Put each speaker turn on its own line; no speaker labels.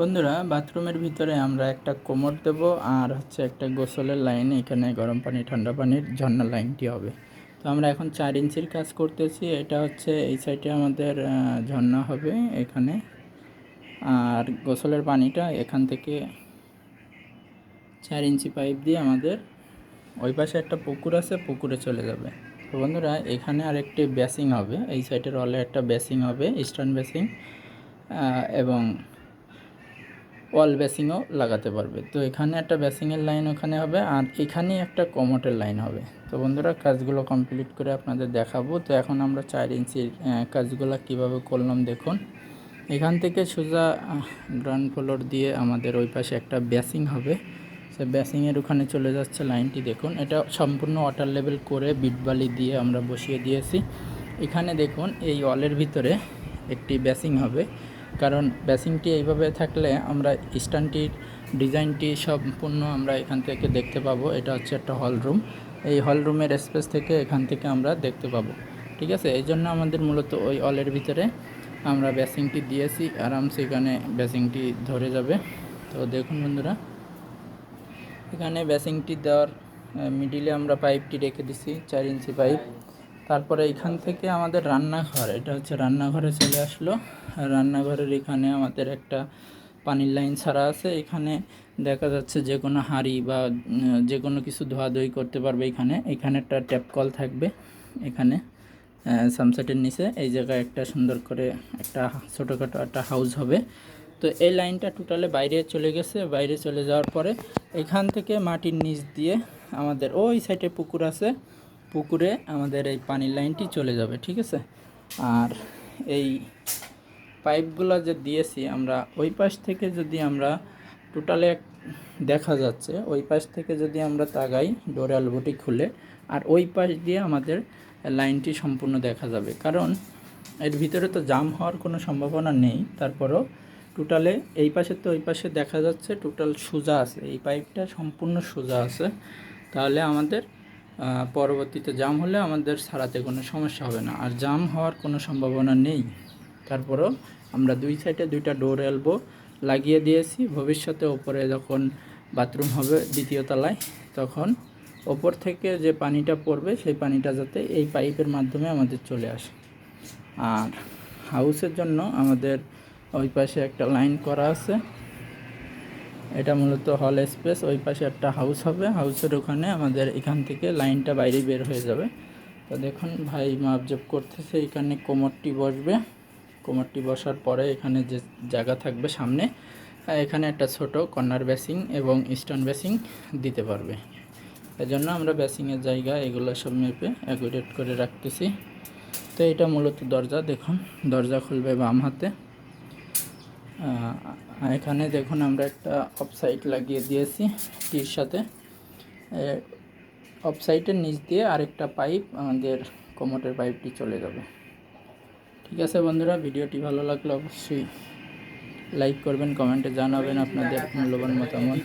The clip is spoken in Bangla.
বন্ধুরা, বাথরুমের ভিতরে আমরা একটা কোমর দেব আর হচ্ছে একটা গোসলের লাইন এখানে গরম পানি, ঠান্ডা পানির ঝর্ণা লাইনটি হবে। তো আমরা এখন চার ইঞ্চির কাজ করতেছি, এটা হচ্ছে এই সাইডে আমাদের ঝর্ণা হবে এখানে। আর গোসলের পানিটা এখান থেকে চার ইঞ্চি পাইপ দিয়ে আমাদের ওই পাশে একটা পুকুর আছে, পুকুরে চলে যাবে। তো বন্ধুরা, এখানে আরেকটি বেসিং হবে, এই সাইডের ওয়ালে একটা বেসিং হবে, ইস্টার্ন বেসিং এবং ওয়াল বেসিংও লাগাতে পারবে। তো এখানে একটা বেসিংয়ের লাইন ওখানে হবে আর এখানেই একটা কমোটের লাইন হবে। তো বন্ধুরা, কাজগুলো কমপ্লিট করে আপনাদের দেখাবো। তো এখন আমরা চার ইঞ্চির কাজগুলো কীভাবে করলাম দেখুন। এখান থেকে সোজা গ্রাউন্ড ফ্লোর দিয়ে আমাদের ওই পাশে একটা বেসিং হবে। সে বেসিংয়ের ওখানে চলে যাচ্ছে লাইনটি দেখুন। এটা সম্পূর্ণ ওয়াটার লেভেল করে বিট বালি দিয়ে আমরা বসিয়ে দিয়েছি। এখানে দেখুন, এই ওয়ালের ভিতরে একটি বেসিং হবে। কারণ বেসিংটি এইভাবে থাকলে আমরা স্ট্যান্ডটির ডিজাইনটি সম্পূর্ণ আমরা এখান থেকে দেখতে পাবো। এটা হচ্ছে একটা হল রুম। এই হল রুমের স্পেস থেকে এখান থেকে আমরা দেখতে পাবো। ঠিক আছে? এই জন্য আমাদের মূলত ওই অলের ভিতরে আমরা বেসিংটি দিয়েছি। আরামসে এখানে বেসিংটি ধরে যাবে। তো দেখুন বন্ধুরা, এখানে বেসিংটি দেওয়ার মিডিলে আমরা পাইপটি রেখে দিছি, চার ইঞ্চি পাইপ তারপরে এখান থেকে আমাদের রান্নাঘর, এটা হচ্ছে রান্নাঘরে চলে আসলো। রান্নাঘরের এখানে আমাদের একটা পানির লাইন ছাড়া আছে। এখানে দেখা যাচ্ছে যে কোনো হাঁড়ি বা যে কোনো কিছু ধোয়াধুয়ি করতে পারবে এখানে। এখানে একটা ট্যাপ কল থাকবে এখানে সামসেটের নিচে। এই জায়গায় একটা সুন্দর করে একটা ছোটোখাটো একটা হাউস হবে। তো এই লাইনটা টোটালে বাইরে চলে গেছে। বাইরে চলে যাওয়ার পরে এখান থেকে মাটির নিচ দিয়ে আমাদের ওই সাইডে পুকুর আছে। পুকুরে আমাদের এই পানির লাইনটি চলে যাবে, ঠিক আছে? আর এই পাইপগুলো যে দিয়েছি, আমরা ওই পাশ থেকে যদি আমরা টোটালে দেখা যাচ্ছে, ওই পাশ থেকে যদি আমরা তাগাই ডোর আলবটি খুলে, আর ওই পাশ দিয়ে আমাদের লাইনটি সম্পূর্ণ দেখা যাবে। কারণ এর ভিতরে তো জাম হওয়ার কোনো সম্ভাবনা নেই, তারপরও টোটালে এই পাশে তো ওই পাশে দেখা যাচ্ছে, টোটাল সোজা আছে। এই পাইপটা সম্পূর্ণ সোজা আছে। তাহলে আমাদের পরবর্তীতে জাম হলে আমাদের সারাতে কোনো সমস্যা হবে না। আর জাম হওয়ার কোনো সম্ভাবনা নেই। তারপরও আমরা দুই সাইডে দুইটা ডোর এলবো লাগিয়ে দিয়েছি। ভবিষ্যতে ওপরে যখন বাথরুম হবে দ্বিতীয় তলায়, তখন ওপর থেকে যে পানিটা পড়বে, সেই পানিটা যাতে এই পাইপের মাধ্যমে আমাদের চলে আসে। আর হাউসের জন্য আমাদের ওই পাশে একটা লাইন করা আছে। এটা মূলত হল স্পেস ওই পাশে একটা হাউস হবে। হাউসের ওখানে আমাদের এখান থেকে লাইনটা বাইরে বের হয়ে যাবে। তো দেখুন, ভাই মাপজব করতেছে, এখানে কোমরটি বসবে। কোমরটি বসার পরে এখানে যে জায়গা থাকবে সামনে এখানে একটা ছোট কর্নার বেসিং এবং স্টোন বেসিং দিতে পারবে। এজন্য আমরা বেসিংয়ের জায়গা এগুলো সব মেপে অ্যাকুরেট করে রাখতেছি। তো এটা মূলত দরজা, দেখুন, দরজা খুলবে বাম হাতে। এখানে দেখুন আমরা একটা অফসাইট লাগিয়ে দিয়েছি টির সাথে। অফসাইটের নিচ দিয়ে আরেকটা পাইপ আমাদের কোমোটের পাইপটি চলে যাবে। ঠিক আছে বন্ধুরা, ভিডিওটি ভালো লাগলে অবশ্যই লাইক করবেন কমেন্টে জানাবেন আপনাদের মূল্যবান মতামত।